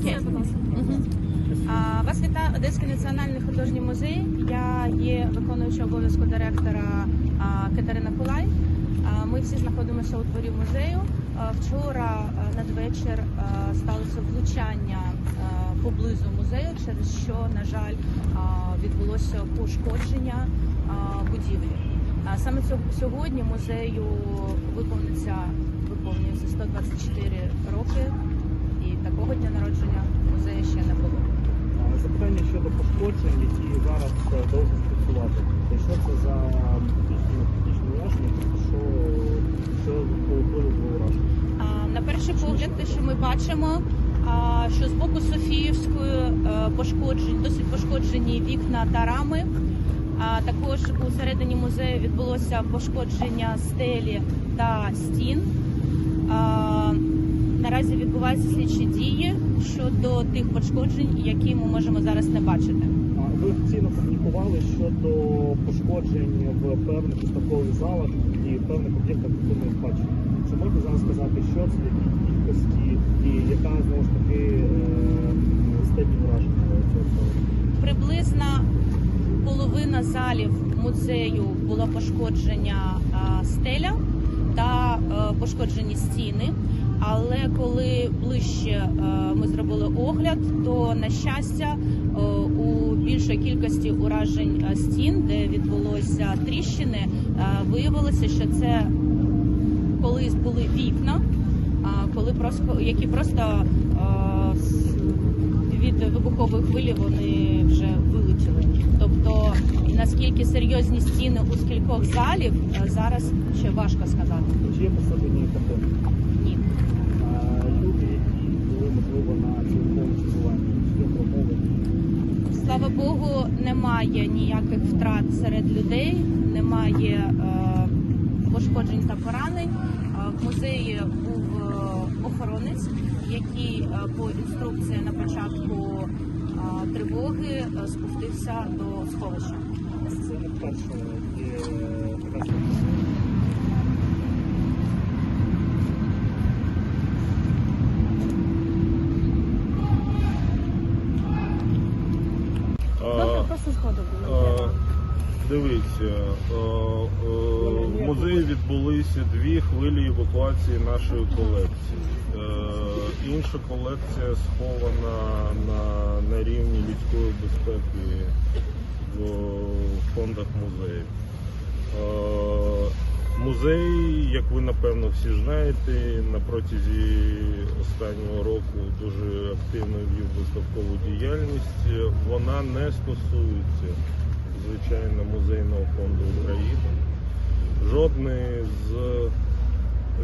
Окей. А, Вас вітає Одеський національний художній музей. Я є виконуюча обов'язку директора а, Катерина Кулай. А, Ми всі знаходимося у дворі музею. А, Вчора а, надвечір а, сталося влучання а, поблизу музею, через що, на жаль, а, відбулося пошкодження а, будівлі. А Саме сьогодні музею виповниться виповнюється 124 роки, такого дня народження музею ще не було. Запитання щодо пошкоджень, які зараз е, довго працювати. І Що це за фактичні ураження, що, що впливу ураження? На перший погляд, те, що ми бачимо, що з боку Софіївської е, пошкоджень, досить пошкоджені вікна та рами. А також у середині музею відбулося пошкодження стелі та стін. Наразі відбуваються слідчі дії щодо тих пошкоджень, які ми можемо зараз не бачити. Ви офіційно комунікували щодо пошкоджень в певних виставкових залах і певних об'єктах культурної спадщини. Чи можете зараз сказати, що це, які кількості і яка знову ж таки е, степінь враження цього? Приблизно половина залів музею було пошкодження а, стеля та е, пошкоджені стіни. Але коли ближче е, ми зробили огляд, то на щастя е, у більшої кількості уражень е, стін, де відбулося тріщини, виявилося, що це колись були вікна, коли просто які просто від вибухової хвилі вони вже вилетіли. Тобто, наскільки серйозні стіни у скількох залів зараз ще важко сказати. Чи є посаджені картини? Ні. Можливо на цілковому чергуванні, є промови? Слава Богу, немає ніяких втрат серед людей, немає е, пошкоджень та поранень. Е, В музеї був е, охоронець, який по інструкції на початку тривоги спустився до сховища. Це не вперше є така Добре, просто згоду Е, було. Дивіться, е, е, в музеї відбулися дві хвилі евакуації нашої колекції. Е, Інша колекція схована на, на рівні людської безпеки в фондах музею. Музей, як ви напевно всі знаєте, на протязі останнього року дуже активно вів виставкову діяльність. Вона не стосується звичайно музейного фонду України. Жодний з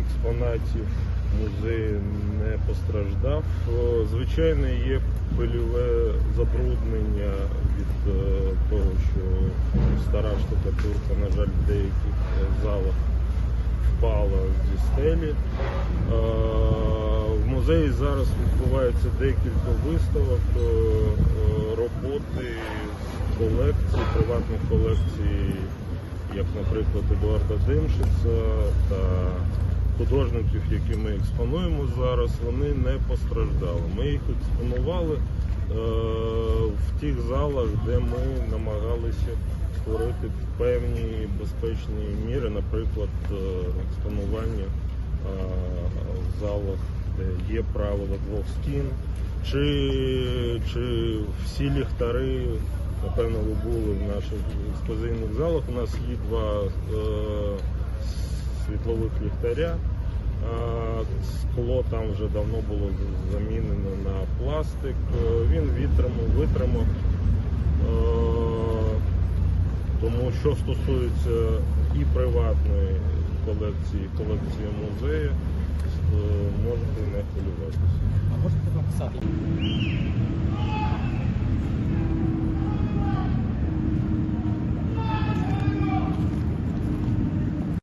експонатів музею не постраждав. О, Звичайно, є пильове забруднення від е, того, що стара штукатурка, на жаль, в деяких е, залах впала зі стелі. Е, В музеї зараз відбувається декілька виставок, е, е, роботи колекцій, приватних колекцій, як, наприклад, Едуарда Димшица та художників, які ми експонуємо зараз, вони не постраждали. Ми їх експонували е, в тих залах, де ми намагалися створити певні безпечні міри, наприклад, е, експонування е, в залах, де є правила двох стін, чи, чи всі ліхтари. Напевно, ви були в наших експозиційних залах. У нас є два е, світлових ліхтаря. Скло там вже давно було замінено на пластик. Е, Він витримав, витримав. Е, Тому що стосується і приватної колекції, колекції музею, е, можете не хвилюватися. А можете написати?